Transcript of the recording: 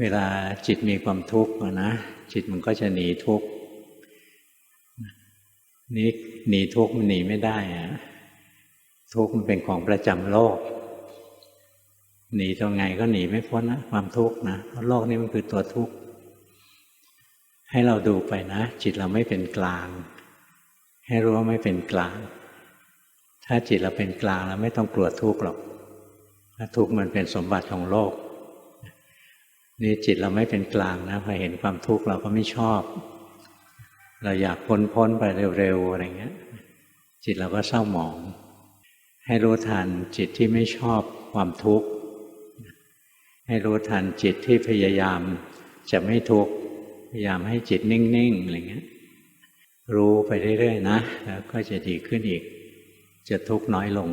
เวลาจิตมีความทุกข์นะจิตมันก็จะหนีทุกข์นี่หนีทุกข์มันหนีไม่ได้อะทุกข์มันเป็นของประจำโลก หนีตรงไงก็หนีไม่พ้นนะความทุกข์นะเพราะโลกนี้มันคือตัวทุกข์ให้เราดูไปนะ จิตเราไม่เป็นกลาง ให้รู้ว่าไม่เป็นกลาง ถ้าจิตเราเป็นกลางแล้วไม่ต้องกลัวทุกข์หรอกถ้าทุกข์มันเป็นสมบัติของโลก นี่จิตเราไม่เป็นกลางนะพอเห็นความทุกข์เราก็ไม่ชอบ เราอยากพ้นพ้นไปเร็วๆอะไรเงี้ย จิตเราก็เศร้าหมอง ให้รู้ทันจิตที่ไม่ชอบความทุกข์ให้รู้ทันจิตที่พยายามจะไม่ทุกข์พยายามให้จิตนิ่งๆอะไรเงี้ย รู้ไปเรื่อยๆนะแล้วก็จะดีขึ้นอีก จะทุกข์น้อยลง